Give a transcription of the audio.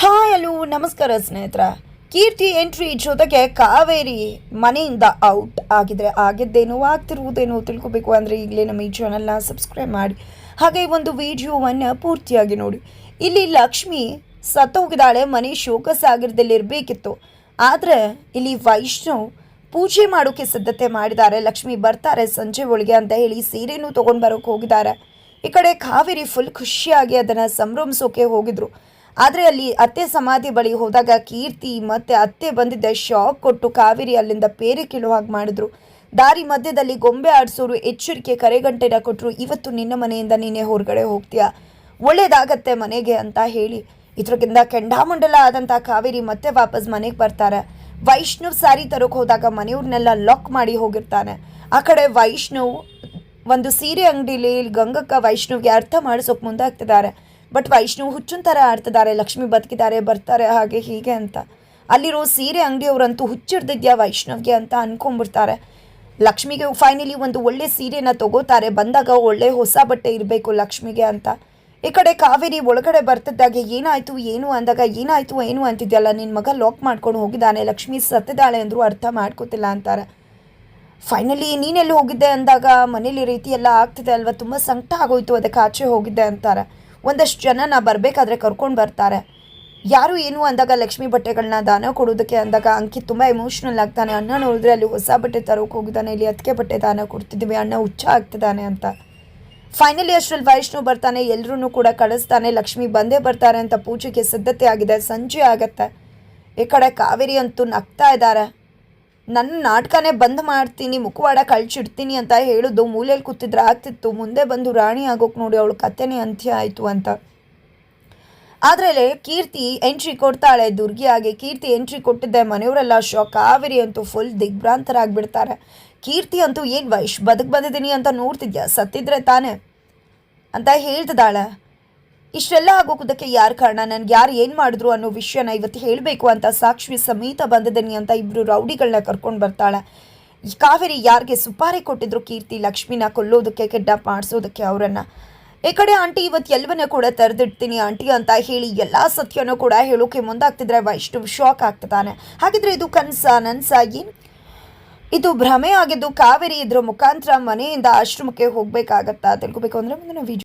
Hi hello ನಮಸ್ಕಾರ ಸ್ನೇಹಿತರ. ಕೀರ್ತಿ entry ಜೊತೆಗೆ ಕಾವೇರಿ ಮನೆಯಿಂದ ಔಟ್ ಆಗಿದ್ರೆ ಆಗಿದ್ದೇನೋ ಆಗ್ತಿರುವುದೇನೋ ತಿಳ್ಕೊಬೇಕು ಅಂದರೆ ಈಗಲೇ ನಮ್ಮ ಈ ಚಾನಲ್ನ ಸಬ್ಸ್ಕ್ರೈಬ್ ಮಾಡಿ. ಹಾಗೆ ಒಂದು ವಿಡಿಯೋವನ್ನು ಪೂರ್ತಿಯಾಗಿ ನೋಡಿ. ಇಲ್ಲಿ ಲಕ್ಷ್ಮಿ ಸತ್ತೋಗಿದ್ದಾಳೆ ಮನೆ ಶೋಕ ಸಾಗರದಲ್ಲಿರಬೇಕಿತ್ತು ಆದರೆ ಇಲ್ಲಿ ವೈಷ್ಣವ್ ಪೂಜೆ ಮಾಡೋಕ್ಕೆ ಸಿದ್ಧತೆ ಮಾಡಿದ್ದಾರೆ. ಲಕ್ಷ್ಮಿ ಬರ್ತಾರೆ ಸಂಜೆ ಒಳಗೆ ಅಂತ ಹೇಳಿ ಸೀರೆನೂ ತೊಗೊಂಡು ಬರೋಕೆ ಹೋಗಿದ್ದಾರೆ. ಈ ಕಡೆ ಕಾವೇರಿ ಫುಲ್ ಖುಷಿಯಾಗಿ ಅದನ್ನು ಸಂಭ್ರಮಿಸೋಕೆ ಹೋಗಿದ್ರು. ಆದರೆ ಅಲ್ಲಿ ಅತ್ತೆ ಸಮಾಧಿ ಬಳಿ ಹೋದಾಗ ಕೀರ್ತಿ ಮತ್ತೆ ಅತ್ತೆ ಬಂದಿದ್ದ ಶಾಕ್ ಕೊಟ್ಟು ಕಾವೇರಿ ಅಲ್ಲಿಂದ ಪೇರೆ ಹಾಗೆ ಮಾಡಿದ್ರು. ದಾರಿ ಮಧ್ಯದಲ್ಲಿ ಗೊಂಬೆ ಆಡಿಸೋರು, ಎಚ್ಚರಿಕೆ ಕರೆಗಂಟೆನ ಕೊಟ್ಟರು ಇವತ್ತು ನಿನ್ನ ಮನೆಯಿಂದ ನೀನೆ ಹೊರಗಡೆ ಹೋಗ್ತೀಯಾ? ಒಳ್ಳೇದಾಗತ್ತೆ ಮನೆಗೆ ಅಂತ ಹೇಳಿ. ಇದ್ರಗಿಂತ ಕೆಂಡಾಮಂಡಲ ಆದಂಥ ಕಾವೇರಿ ಮತ್ತೆ ವಾಪಸ್ ಮನೆಗೆ ಬರ್ತಾರೆ. ವೈಷ್ಣವ್ ಸಾರಿ ತರೋಕೆ ಹೋದಾಗ ಮನೆಯವ್ರನ್ನೆಲ್ಲ ಲಾಕ್ ಮಾಡಿ ಹೋಗಿರ್ತಾನೆ. ಆ ಕಡೆ ವೈಷ್ಣವ್, ಒಂದು ಸೀರೆ ಅಂಗಡಿಲಿ ಗಂಗಕ್ಕ ವೈಷ್ಣವ್ಗೆ ಅರ್ಥ ಮಾಡಿಸೋಕೆ ಮುಂದಾಗ್ತಿದ್ದಾರೆ. ಬಟ್ ವೈಷ್ಣವ್ ಹುಚ್ಚನ್ ಥರ ಆಡ್ತಿದ್ದಾರೆ, ಲಕ್ಷ್ಮಿ ಬದುಕಿದ್ದಾರೆ, ಬರ್ತಾರೆ, ಹಾಗೆ ಹೀಗೆ ಅಂತ. ಅಲ್ಲಿರೋ ಸೀರೆ ಅಂಗಡಿಯವರಂತೂ ಹುಚ್ಚಿಡ್ದಿದ್ಯಾ ವೈಷ್ಣವ್ಗೆ ಅಂತ ಅನ್ಕೊಂಡ್ಬಿಡ್ತಾರೆ. ಲಕ್ಷ್ಮಿಗೆ ಫೈನಲಿ ಒಂದು ಒಳ್ಳೆ ಸೀರೆನ ತಗೋತಾರೆ, ಬಂದಾಗ ಒಳ್ಳೆ ಹೊಸ ಬಟ್ಟೆ ಇರಬೇಕು ಲಕ್ಷ್ಮಿಗೆ ಅಂತ. ಈ ಕಡೆ ಕಾವೇರಿ ಒಳಗಡೆ ಬರ್ತಿದ್ದಾಗೆ ಏನಾಯ್ತು, ಏನು ಅಂದಾಗ, ಏನಾಯ್ತು, ಏನು ಅಂತಿದ್ಯಲ್ಲ ನಿನ್ನ ಮಗ ಲಾಕ್ ಮಾಡ್ಕೊಂಡು ಹೋಗಿದ್ದಾನೆ, ಲಕ್ಷ್ಮಿ ಸತ್ತಿದ್ದಾಳೆ ಅಂದರೂ ಅರ್ಥ ಮಾಡ್ಕೋತಿಲ್ಲ ಅಂತಾರೆ. ಫೈನಲಿ ನೀನೆಲ್ಲಿ ಹೋಗಿದ್ದೆ ಅಂದಾಗ ಮನೇಲಿ ರೀತಿ ಎಲ್ಲ ಆಗ್ತಿದೆ ಅಲ್ವಾ, ತುಂಬ ಸಂಕಟ ಆಗೋಯ್ತು, ಅದಕ್ಕೆ ಆಚೆ ಹೋಗಿದ್ದೆ ಅಂತಾರೆ. ಒಂದಷ್ಟು ಜನ ನಾ ಬರಬೇಕಾದ್ರೆ ಕರ್ಕೊಂಡು ಬರ್ತಾರೆ. ಯಾರು ಏನು ಅಂದಾಗ ಲಕ್ಷ್ಮಿ ಬಟ್ಟೆಗಳನ್ನ ದಾನ ಕೊಡೋದಕ್ಕೆ ಅಂದಾಗ ಅಂಕಿತ್ ತುಂಬ ಎಮೋಷ್ನಲ್ ಆಗ್ತಾನೆ. ಅಣ್ಣ ನೋಡಿದ್ರೆ ಅಲ್ಲಿ ಹೊಸ ಬಟ್ಟೆ ತರೋಕೆ ಹೋಗಿದ್ದಾನೆ. ಇಲ್ಲಿ ಅದಕ್ಕೆ ಬಟ್ಟೆ ದಾನ ಕೊಡ್ತಿದ್ದೀವಿ. ಅಣ್ಣ ಹುಚ್ಚ ಆಗ್ತಿದ್ದಾನೆ ಅಂತ. ಫೈನಲಿ ಅಷ್ಟರಲ್ಲಿ ವೈಷ್ಣು ಬರ್ತಾನೆ. ಎಲ್ಲರೂ ಕೂಡ ಕಳಿಸ್ತಾನೆ. ಲಕ್ಷ್ಮಿ ಬಂದೇ ಬರ್ತಾರೆ ಅಂತ ಪೂಜೆಗೆ ಸಿದ್ಧತೆ ಆಗಿದೆ. ಸಂಜೆ ಆಗತ್ತೆ. ಈ ಕಡೆ ಕಾವೇರಿ ಅಂತೂ ನಗ್ತಾ ಇದ್ದಾರೆ. ನನ್ನ ನಾಟಕನೇ ಬಂದ್ ಮಾಡ್ತೀನಿ, ಮುಖವಾಡ ಕಳ್ಚಿಡ್ತೀನಿ ಅಂತ ಹೇಳೋದು ಮೂಲೆಯಲ್ಲಿ ಕೂತಿದ್ರೆ ಆಗ್ತಿತ್ತು. ಮುಂದೆ ಬಂದು ರಾಣಿ ಆಗೋಕೆ ನೋಡಿ ಅವಳು ಕಥೆನೇ ಅಂತ್ಯ ಆಯಿತು ಅಂತ. ಆದ್ರಲ್ಲಿ ಕೀರ್ತಿ ಎಂಟ್ರಿ ಕೊಡ್ತಾಳೆ ದುರ್ಗಿಯಾಗಿ ಕೀರ್ತಿ ಎಂಟ್ರಿ ಕೊಟ್ಟಿದ್ದೆ, ಮನೆಯವರೆಲ್ಲ ಶಾಕ್ ಕಾವೇರಿ ಅಂತೂ ಫುಲ್ ದಿಗ್ಭ್ರಾಂತರಾಗ್ಬಿಡ್ತಾರೆ. ಕೀರ್ತಿ ಅಂತೂ ಏನು ವೈಶ್ ಬದುಕು ಬಂದಿದ್ದೀನಿ ಅಂತ ನೋಡ್ತಿದ್ಯಾ? ಸತ್ತಿದ್ರೆ ತಾನೇ? ಅಂತ ಹೇಳ್ತಿದ್ದಾಳೆ. ಇಷ್ಟೆಲ್ಲ ಆಗೋದಕ್ಕೆ ಯಾರು ಕಾರಣ? ನನ್ಗೆ ಯಾರು ಏನು ಮಾಡಿದ್ರು ಅನ್ನೋ ವಿಷಯನ ಇವತ್ತು ಹೇಳಬೇಕು ಅಂತ ಸಾಕ್ಷಿ ಸಮೇತ ಬಂದಿದ್ದೀನಿ ಅಂತ ಇಬ್ಬರು ರೌಡಿಗಳನ್ನ ಕರ್ಕೊಂಡು ಬರ್ತಾಳೆ. ಕಾವೇರಿ ಯಾರಿಗೆ ಸುಪಾರಿ ಕೊಟ್ಟಿದ್ರು ಕೀರ್ತಿ ಲಕ್ಷ್ಮಿನ ಕೊಲ್ಲೋದಕ್ಕೆ ಕೆಡ್ಡ ಮಾಡಿಸೋದಕ್ಕೆ ಅವರನ್ನು. ಈ ಕಡೆ ಆಂಟಿ ಇವತ್ತು ಎಲ್ಲವನ್ನ ಕೂಡ ತೆರೆದಿಡ್ತೀನಿ ಆಂಟಿ ಅಂತ ಹೇಳಿ ಎಲ್ಲ ಸತ್ಯನೂ ಕೂಡ ಹೇಳೋಕೆ ಮುಂದಾಗ್ತಿದ್ರೆ ಇಷ್ಟು ಶಾಕ್ ಆಗ್ತದಾನೆ ಹಾಗಿದ್ರೆ ಇದು ಕನಸ, ನನ್ಸ ಏನು? ಇದು ಭ್ರಮೆ ಆಗಿದ್ದು ಕಾವೇರಿ ಇದ್ರ ಮುಖಾಂತರ ಮನೆಯಿಂದ ಆಶ್ರಮಕ್ಕೆ ಹೋಗ್ಬೇಕಾಗತ್ತಾ? ತಿಳ್ಕೊಬೇಕು ಅಂದ್ರೆ ಮುಂದಿನ ವಿಡಿಯೋ